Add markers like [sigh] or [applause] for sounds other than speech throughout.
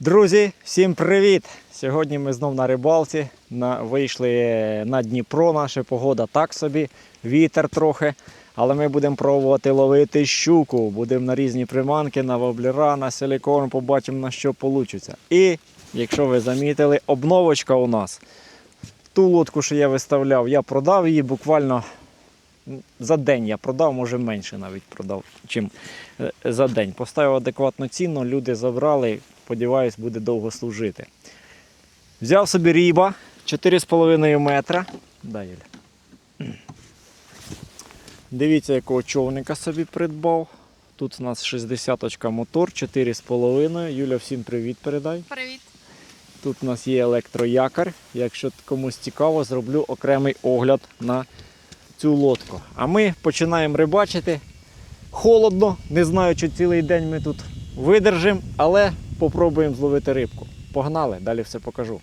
Друзі, всім привіт! Сьогодні ми знов на рибалці. На, вийшли на Дніпро, наша погода так собі, вітер трохи. Але ми будемо пробувати ловити щуку. Будемо на різні приманки, на воблера, на силікон, побачимо на що вийде. І, якщо ви замітили, обновочка у нас. Ту лодку, що я виставляв, я продав її буквально за день я продав, може менше навіть продав, чим е, за день. Поставив адекватну ціну, люди забрали, сподіваюсь, буде довго служити. Взяв собі ріба 4,5 метра. Дай. Дивіться, якого човника собі придбав. Тут у нас 60-очка мотор, 4,5. Юля, всім привіт передай. Привіт. Тут у нас є електроякар. Якщо комусь цікаво, зроблю окремий огляд на цю лодку. А ми починаємо рибачити. Холодно, не знаю, чи цілий день ми тут видержимо, але попробуємо зловити рибку. Погнали, далі все покажу.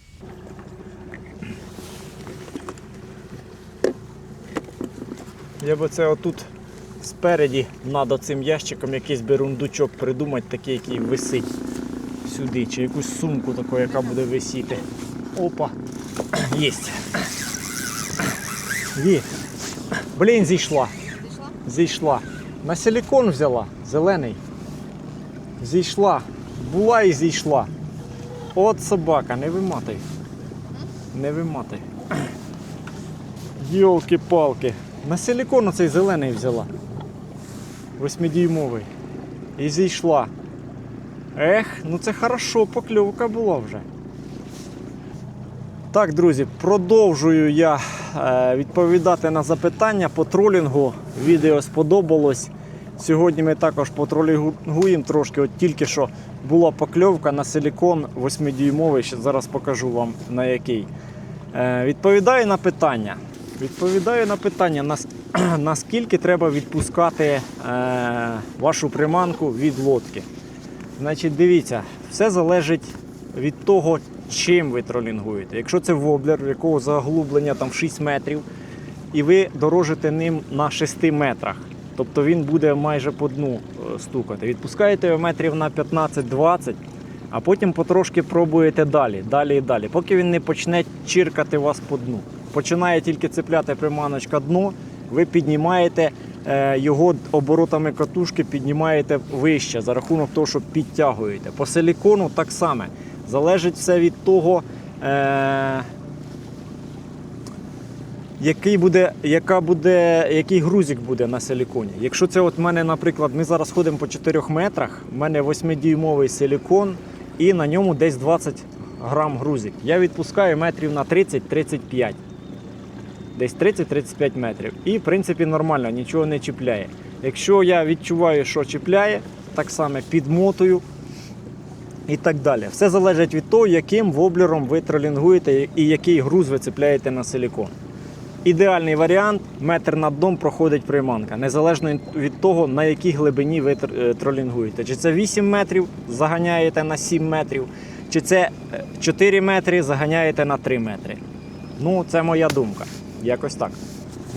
Я би це отут спереді над цим ящиком якийсь би рундучок придумати, такий, який висить сюди, чи якусь сумку таку, яка буде висіти. Опа. Єсть. Є. Блін, зійшла. Зійшла. На силікон взяла, зелений. Зійшла. Була і зійшла. От собака, не виматай. Не виматай. Йолки-палки. На силікон оцей зелений взяла. Восьмидюймовий. І зійшла. Ех, ну це хорошо, покльовка була вже. Так, друзі, продовжую я е, відповідати на запитання по тролінгу. Відео сподобалось. Сьогодні ми також потролінгуємо трошки. От тільки що була покльовка на силікон 8-дюймовий. Ще зараз покажу вам на який. Е, відповідаю на питання. Відповідаю на питання, наскільки [clears throat] треба відпускати е, вашу приманку від лодки. Значить, дивіться, все залежить від того, чим ви тролінгуєте. Якщо це воблер, в якого заглублення там 6 метрів, і ви дорожите ним на 6 метрах, тобто він буде майже по дну е, стукати. Відпускаєте його метрів на 15-20, а потім потрошки пробуєте далі, далі і далі, поки він не почне чиркати вас по дну. Починає тільки цепляти приманочка дно, ви піднімаєте е, його оборотами катушки, піднімаєте вище за рахунок того, що підтягуєте. По силікону так само. Залежить все від того, е, який буде, яка буде, який грузик буде на силіконі. Якщо це от мене, наприклад, ми зараз ходимо по 4 метрах, в мене 8-дюймовий силікон і на ньому десь 20 грам грузик. Я відпускаю метрів на 30-35. Десь 30-35 метрів. І в принципі нормально, нічого не чіпляє. Якщо я відчуваю, що чіпляє, так само підмотую і так далі. Все залежить від того, яким воблером ви тролінгуєте і який груз ви цепляєте на силікон. Ідеальний варіант метр над дном проходить приманка, незалежно від того, на якій глибині ви е, тролінгуєте. Чи це 8 метрів, заганяєте на 7 метрів, чи це е, 4 метри, заганяєте на 3 метри. Ну, це моя думка. Якось так.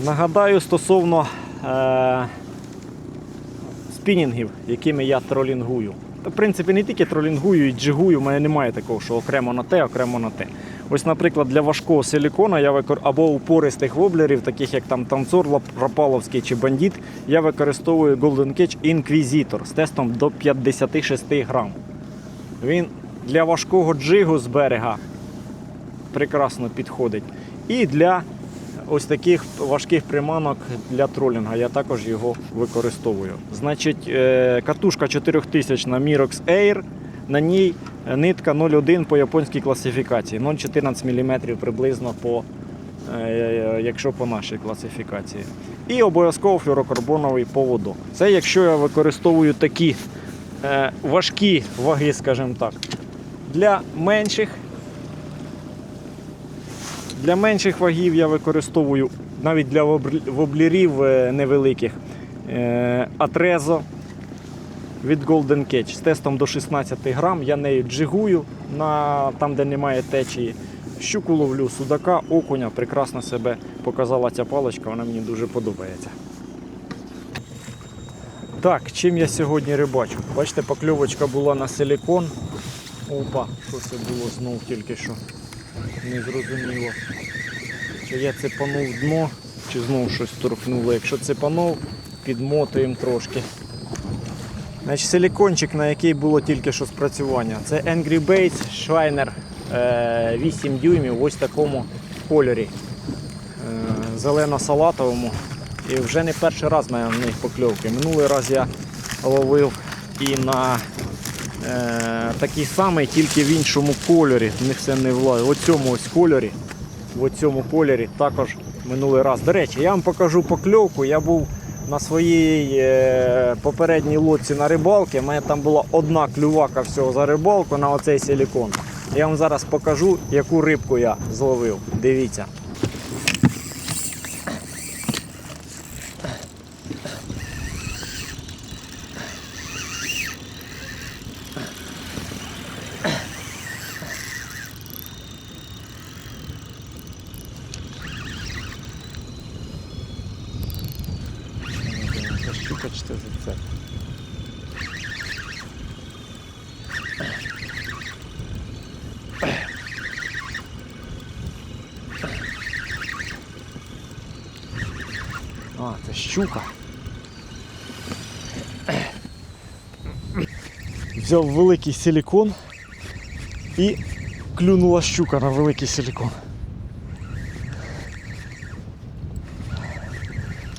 Нагадаю стосовно е- спінінгів, якими я тролінгую. В принципі, не тільки тролінгую і джигую, в мене немає такого, що окремо на те, окремо на те. Ось, наприклад, для важкого силікона я викор... або упористих воблерів, таких як там танцор Рапаловський чи бандит, я використовую Golden Catch Inquisitor з тестом до 56 грам. Він для важкого джигу з берега прекрасно підходить. І для ось таких важких приманок для тролінга я також його використовую. Значить, е, катушка 4000 на Mirox Air, на ній нитка 0,1 по японській класифікації, 0,14 мм приблизно по, е, якщо по нашій класифікації. І обов'язково флюрокарбоновий поводок. Це якщо я використовую такі е, важкі ваги, скажімо так. Для менших для менших вагів я використовую навіть для е, невеликих е, Атрезо від Golden Catch з тестом до 16 грам. Я нею джигую на, там, де немає течії. Щуку ловлю, судака, окуня. Прекрасно себе показала ця паличка, вона мені дуже подобається. Так, чим я сьогодні рибачу? Бачите, покльовочка була на силікон. Опа, що це було знов тільки що. Не зрозуміло. Чи я цепанув дно, чи знов щось торкнуло. Якщо цепанув, підмотуємо трошки. Значить, силікончик, на який було тільки що спрацювання. Це Angry Bass Schweiner е, 8 дюймів, ось такому кольорі. Е, Зелено-салатовому. І вже не перший раз на них покльовки. Минулий раз я ловив і на е, такий самий, тільки в іншому кольорі. В них все не влазить. В цьому ось кольорі. В цьому кольорі також минулий раз. До речі, я вам покажу покльовку. Я був на своїй е, попередній лодці на рибалки. У мене там була одна клювака всього за рибалку на оцей силікон. Я вам зараз покажу, яку рибку я зловив. Дивіться. Це щука чи це зацеп? А, це щука. Взяв великий силікон і клюнула щука на великий силікон.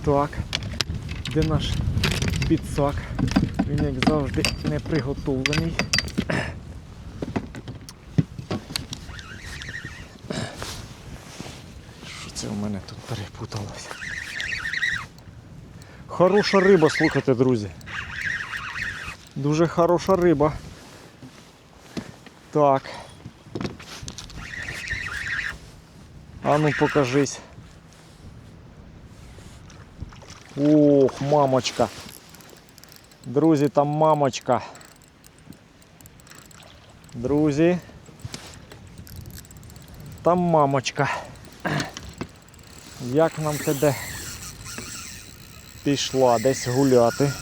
Так. Де наш підсак? Він як завжди не приготовлений. Що це у мене тут перепуталося? Хороша риба, слухайте, друзі. Дуже хороша риба. Так. А ну покажись. Ох, мамочка. Друзі, там мамочка. Друзі. Там мамочка. Як нам тебе пішла десь гуляти?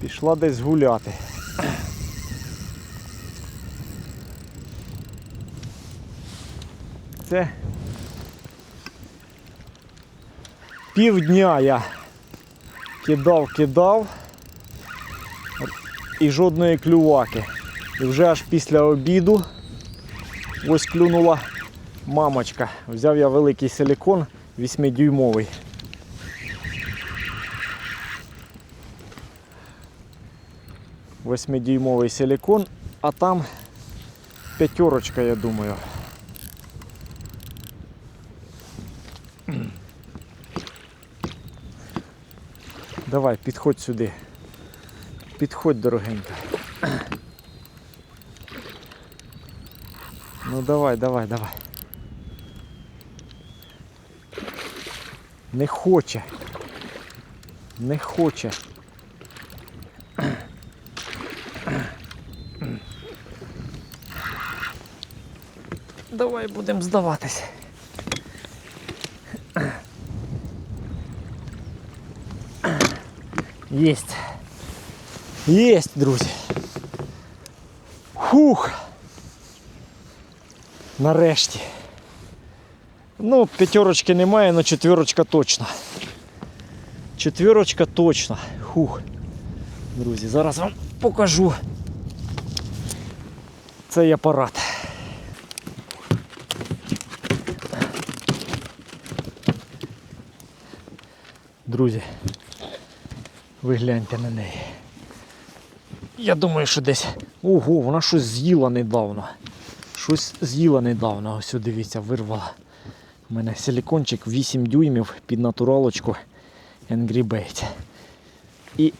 Пішла десь гуляти. Це півдня я кидав, кидав і жодної клюваки. І вже аж після обіду ось клюнула мамочка. Взяв я великий силікон 8-дюймовий. Восьмидюймовий силікон, а там п'ятерочка, я думаю. Давай, підходь сюди. Підходь, дорогенька. Ну давай, давай, давай. Не хоче. Не хоче. Давай будемо здаватись. Єсть. Єсть, друзі. Фух. Нарешті. Ну, п'ятерочки немає, але четверочка точно. Четверочка точно. Хух. Друзі, зараз вам покажу цей апарат. Друзі, ви гляньте на неї. Я думаю, що десь. Ого, вона щось з'їла недавно. Щось з'їла недавно. Ось дивіться, вирвала. У мене силікончик 8 дюймів під натуралочку Angry Bait. І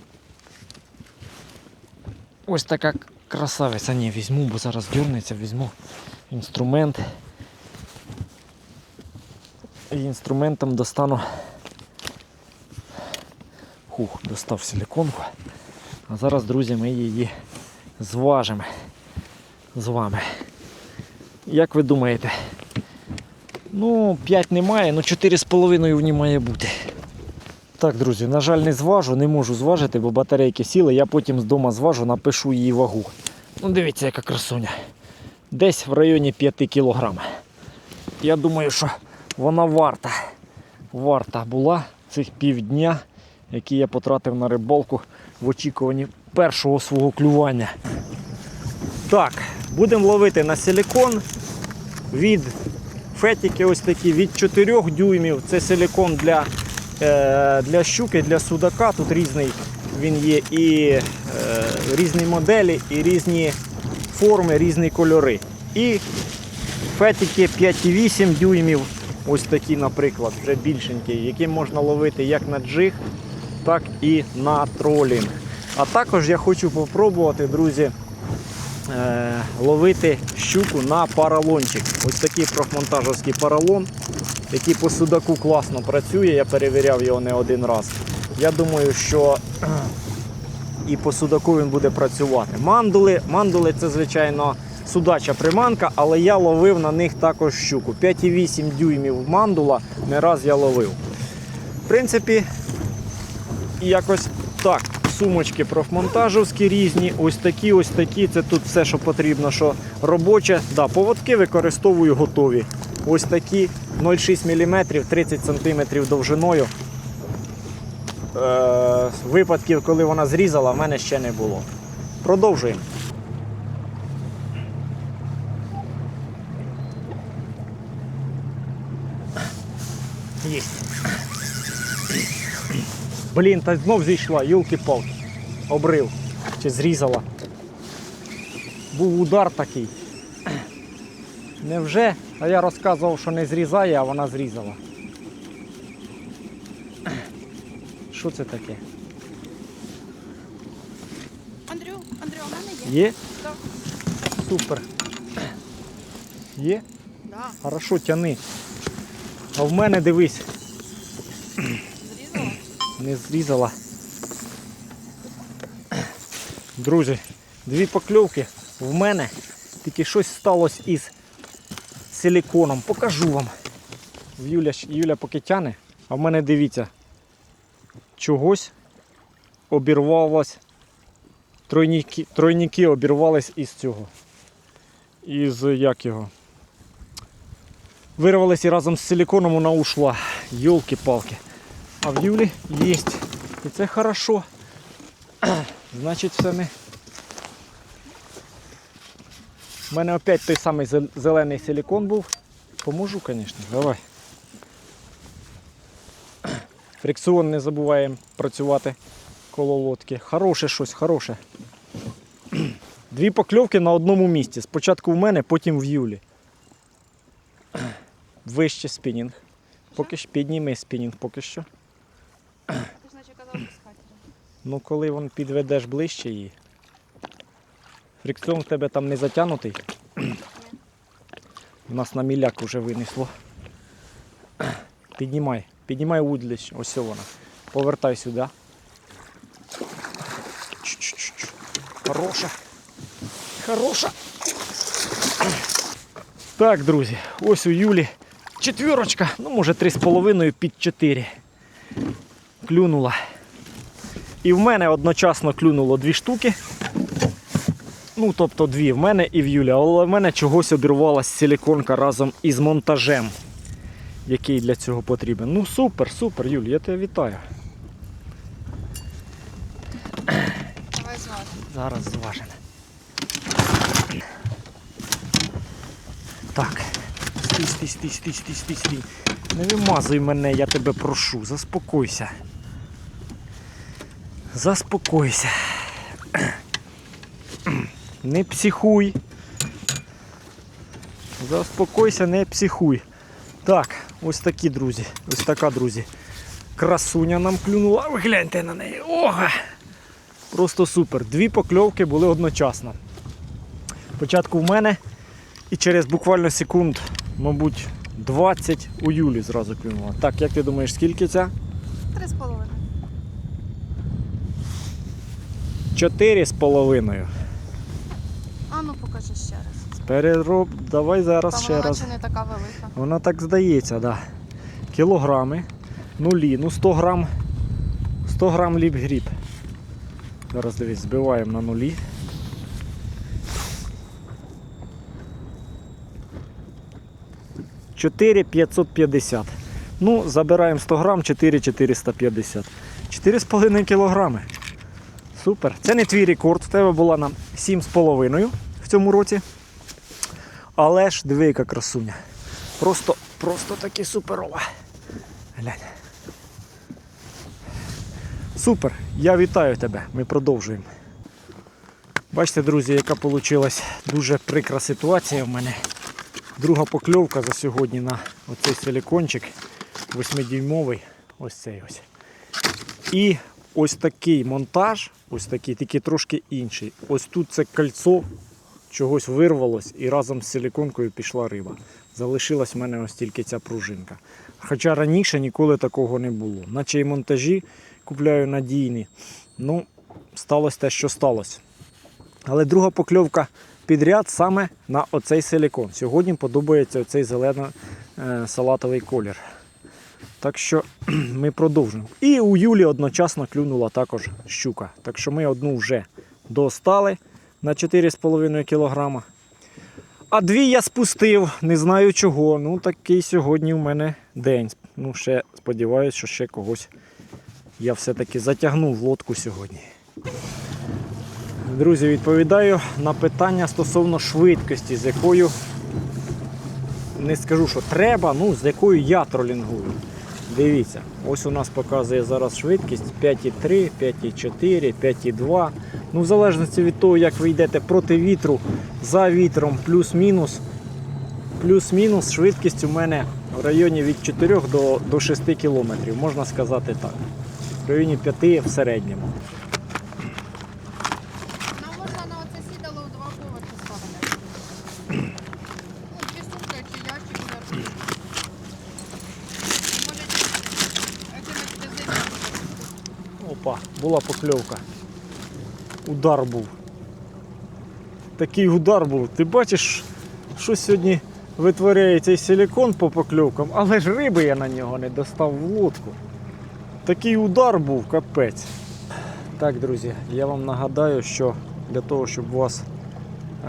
ось така красавиця. Ні, візьму, бо зараз дернеться, візьму інструмент. І інструментом достану. Хух, достав силіконку. А зараз, друзі, ми її зважимо з вами. Як ви думаєте? Ну, 5 немає, ну 4,5 в ній має бути. Так, друзі, на жаль, не зважу, не можу зважити, бо батарейки сіли. Я потім з дому зважу, напишу її вагу. Ну, дивіться, яка красуня. Десь в районі 5 кг. Я думаю, що вона варта. Варта була цих півдня, які я потратив на рибалку в очікуванні першого свого клювання. Так, будемо ловити на силікон від фетики ось такі від 4 дюймів. Це силікон для, е, для щуки, для судака. Тут різний він є і е, різні моделі, і різні форми, різні кольори. І фетики 5,8 дюймів, ось такі, наприклад, вже більшенькі, які можна ловити як на джиг, так і на тролінг. А також я хочу попробувати, друзі, е, ловити щуку на паралончик. Ось такий профмонтажовський паралон, який по судаку класно працює. Я перевіряв його не один раз. Я думаю, що і по судаку він буде працювати. Мандули, мандули це, звичайно, судача приманка, але я ловив на них також щуку. 5,8 дюймів мандула не раз я ловив. В принципі, якось так. Сумочки профмонтажовські різні, ось такі, ось такі. Це тут все, що потрібно, що робоче. Да, поводки використовую готові. Ось такі 0,6 мм, 30 см довжиною. Е, випадків, коли вона зрізала, в мене ще не було. Продовжуємо. Блін, та знов зійшла, юлки-палки. Обрив. Чи зрізала. Був удар такий. Невже? А я розказував, що не зрізає, а вона зрізала. Що це таке? Андрю, Андрю, у мене є. Є? Так. Супер. Є? Да. Хорошо, тяни. А в мене дивись? Не зрізала. Друзі, дві покльовки в мене. Тільки щось сталося із силіконом. Покажу вам. Юля, Юля поки тяне, а в мене дивіться. Чогось обірвалось. Тройніки, тройніки обірвались із цього. Із як його? Вирвались і разом з силіконом вона ушла. Йолки-палки. А в Юлі є. І це хорошо. Значить, все не. У мене опять той самий зелений силікон був. Поможу, звісно. Давай. Фрикціон не забуваємо працювати коло лодки. Хороше щось, хороше. Дві покльовки на одному місці. Спочатку в мене, потім в Юлі. Вище спінінг. Поки що підніми спінінг поки що. Ти ж наче казав без хатера. Ну коли вон підведеш ближче її. Фрикціон в тебе там не затягнутий. У нас на міляк вже винесло. Піднімай, піднімай вудліч, ось вона. Повертай сюди. Чу-чу-чу-чу. Хороша. Хороша. Так, друзі, ось у Юлі четвірочка, ну може три з половиною під чотири. Клюнула. І в мене одночасно клюнуло дві штуки. Ну, тобто дві в мене і в Юлі. Але в мене чогось обірвалась силіконка разом із монтажем, який для цього потрібен. Ну супер, супер, Юль, я тебе вітаю. Давай звати. Зараз зважене. Так. Стій, стій, стій, стій, стій, стій, стій. Не вимазуй мене, я тебе прошу. Заспокойся. Заспокойся. Не психуй. Заспокойся, не психуй. Так, ось такі друзі. Ось така, друзі. Красуня нам клюнула. Ви гляньте на неї. Ога! Просто супер. Дві покльовки були одночасно. Спочатку в мене і через буквально секунд, мабуть, 20 у Юлі зразу клюнула. Так, як ти думаєш, скільки ця? Три з половиною. Чотири з половиною. А ну покажи ще раз. Перероб, давай зараз Та ще вона раз. Вона не така велика. Вона так здається, так. Да. Кілограми, нулі, ну 100 грам, 100 грам ліп гріб. Зараз дивись, збиваємо на нулі. Чотири 550. Ну, забираємо 100 грам, 4 450. 4,5 кілограми. Супер. Це не твій рекорд. В тебе була на 7,5 в цьому році. Але ж диви, яка красуня. Просто, просто таки суперова. Глянь. Супер, я вітаю тебе. Ми продовжуємо. Бачите, друзі, яка вийшла дуже прикра ситуація в мене. Друга покльовка за сьогодні на оцей силікончик 8-дюймовий. Ось цей ось. І ось такий монтаж, ось такий, тільки трошки інший. Ось тут це кольцо чогось вирвалось і разом з силіконкою пішла риба. Залишилась в мене ось тільки ця пружинка. Хоча раніше ніколи такого не було. Наче і монтажі купляю надійні. Ну, сталося те, що сталося. Але друга покльовка підряд саме на оцей силікон. Сьогодні подобається оцей зелено-салатовий колір. Так що [clears throat] ми продовжуємо. І у Юлі одночасно клюнула також щука. Так що ми одну вже достали на 4,5 кг. А дві я спустив, не знаю чого. Ну такий сьогодні в мене день. Ну, ще сподіваюся, що ще когось я все-таки затягнув в лодку сьогодні. Друзі, відповідаю на питання стосовно швидкості, з якою не скажу, що треба, ну з якою я тролінгую. Дивіться, ось у нас показує зараз швидкість 5,3, 5,4, 5,2. Ну, в залежності від того, як ви йдете проти вітру, за вітром, плюс-мінус. Плюс-мінус швидкість у мене в районі від 4 до, до 6 кілометрів, можна сказати так. В районі 5 в середньому. Нам можна на оце сідало у два поверхи ставити. Ну, чи сумка, чи я, чи буде. Може, якимось фізичним. Опа, була покльовка. Удар був. Такий удар був. Ти бачиш, що сьогодні витворяє цей силікон по покльовкам, але ж риби я на нього не достав в лодку. Такий удар був, капець. Так, друзі, я вам нагадаю, що для того, щоб у вас е,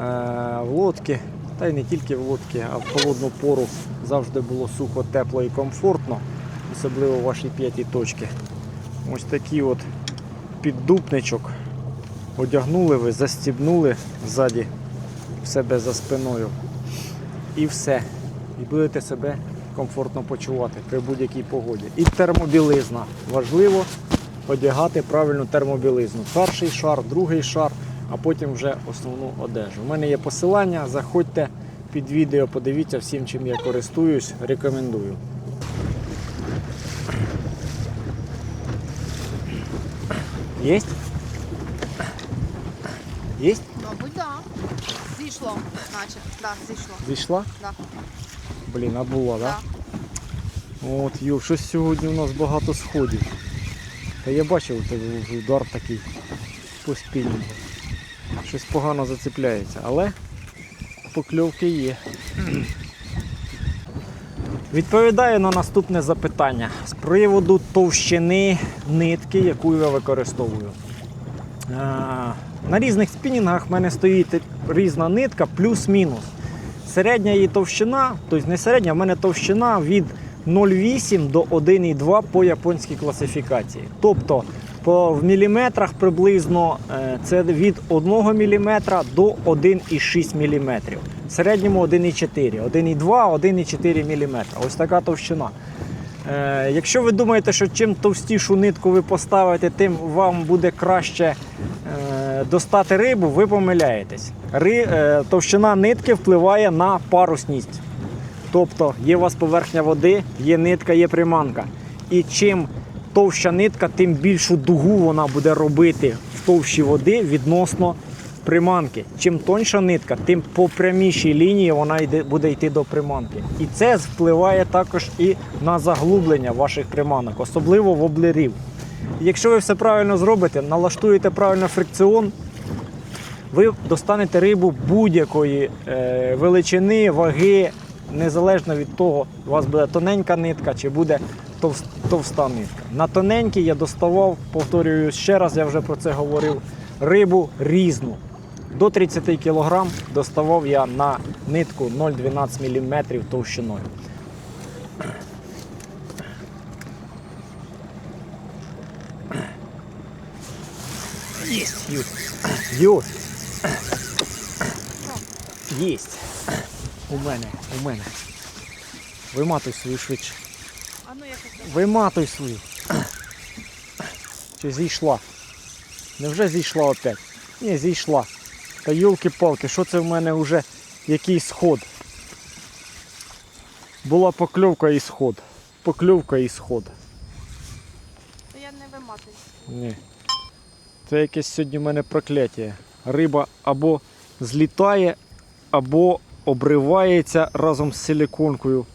в лодці, та й не тільки в лодці, а в холодну пору завжди було сухо, тепло і комфортно, особливо в вашій п'ятій точці. Ось такий от піддупничок. Одягнули ви, застібнули ззаді в себе за спиною. І все. І будете себе комфортно почувати при будь-якій погоді. І термобілизна. Важливо одягати правильну термобілизну. Перший шар, другий шар, а потім вже основну одежу. У мене є посилання, заходьте під відео, подивіться всім, чим я користуюсь, рекомендую. Есть? Есть? Мабуть, так. Зійшло, значить. Так, зійшло. Зійшла? Да. Блін, а була, так? Да. Да? От, Юр, щось сьогодні у нас багато сходів. Та я бачив у тебе удар такий по спільному. Щось погано зацепляється, але покльовки є. Відповідаю на наступне запитання з приводу товщини нитки, яку я використовую. На різних спінінгах в мене стоїть різна нитка плюс-мінус. Середня її товщина, тобто не середня, в мене товщина від 0,8 до 1,2 по японській класифікації. Тобто по, в міліметрах приблизно е, це від 1 мм до 1,6 мм. В середньому 1,4, 1,2, 1,4 мм. Ось така товщина. Е, якщо ви думаєте, що чим товстішу нитку ви поставите, тим вам буде краще е, достати рибу, ви помиляєтесь. Товщина нитки впливає на парусність. Тобто є у вас поверхня води, є нитка, є приманка. І чим товща нитка, тим більшу дугу вона буде робити в товщі води відносно приманки. Чим тоньша нитка, тим по прямішій лінії вона йде, буде йти до приманки. І це впливає також і на заглублення ваших приманок, особливо воблерів. Якщо ви все правильно зробите, налаштуєте правильно фрикціон, ви достанете рибу будь-якої е, величини, ваги, незалежно від того, у вас буде тоненька нитка чи буде товста нитка. На тоненькій я доставав, повторюю ще раз, я вже про це говорив, рибу різну. До 30 кг доставав я на нитку 0,12 мм товщиною. Єсть. Юр. Єсть. У мене, у мене. Виматуй свою швидше. Виматуй свою. Чи зійшла? Невже зійшла опять? Ні, зійшла. Та йолки-палки, що це в мене вже який сход? Була покльовка і сход. Покльовка і сход. То я не виматую. Ні. Це якесь сьогодні в мене прокляття. Риба або злітає, або обривається разом з силіконкою.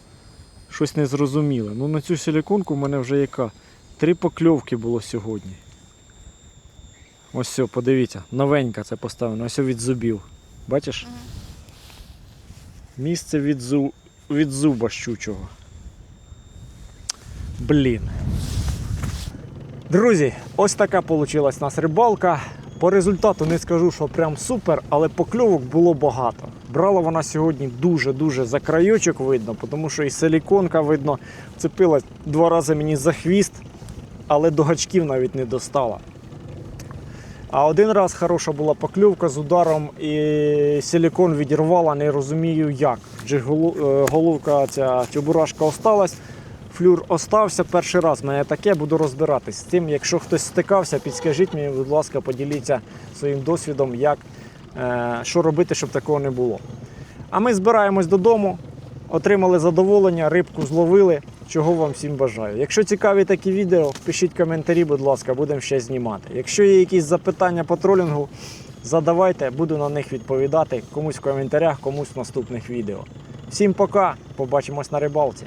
Щось незрозуміле. Ну на цю силіконку в мене вже яка? Три покльовки було сьогодні. Ось все, подивіться, новенька це поставлено, ось від зубів. Бачиш? Місце від, зу... від зуба щучого. Блін. Друзі, ось така вийшла у нас рибалка. По результату не скажу, що прям супер, але покльовок було багато. Брала вона сьогодні дуже-дуже за крайочок видно, тому що і силіконка видно, вцепилась два рази мені за хвіст, але до гачків навіть не достала. А один раз хороша була покльовка з ударом і силікон відірвала, не розумію як. Адже головка ця чебурашка осталась, флюр остався. Перший раз мене таке, буду розбиратись з тим. Якщо хтось стикався, підскажіть мені, будь ласка, поділіться своїм досвідом, як, е, що робити, щоб такого не було. А ми збираємось додому, отримали задоволення, рибку зловили. Чого вам всім бажаю. Якщо цікаві такі відео, пишіть коментарі, будь ласка, будемо ще знімати. Якщо є якісь запитання по тролінгу, задавайте, буду на них відповідати. Комусь в коментарях, комусь в наступних відео. Всім пока, побачимось на рибалці.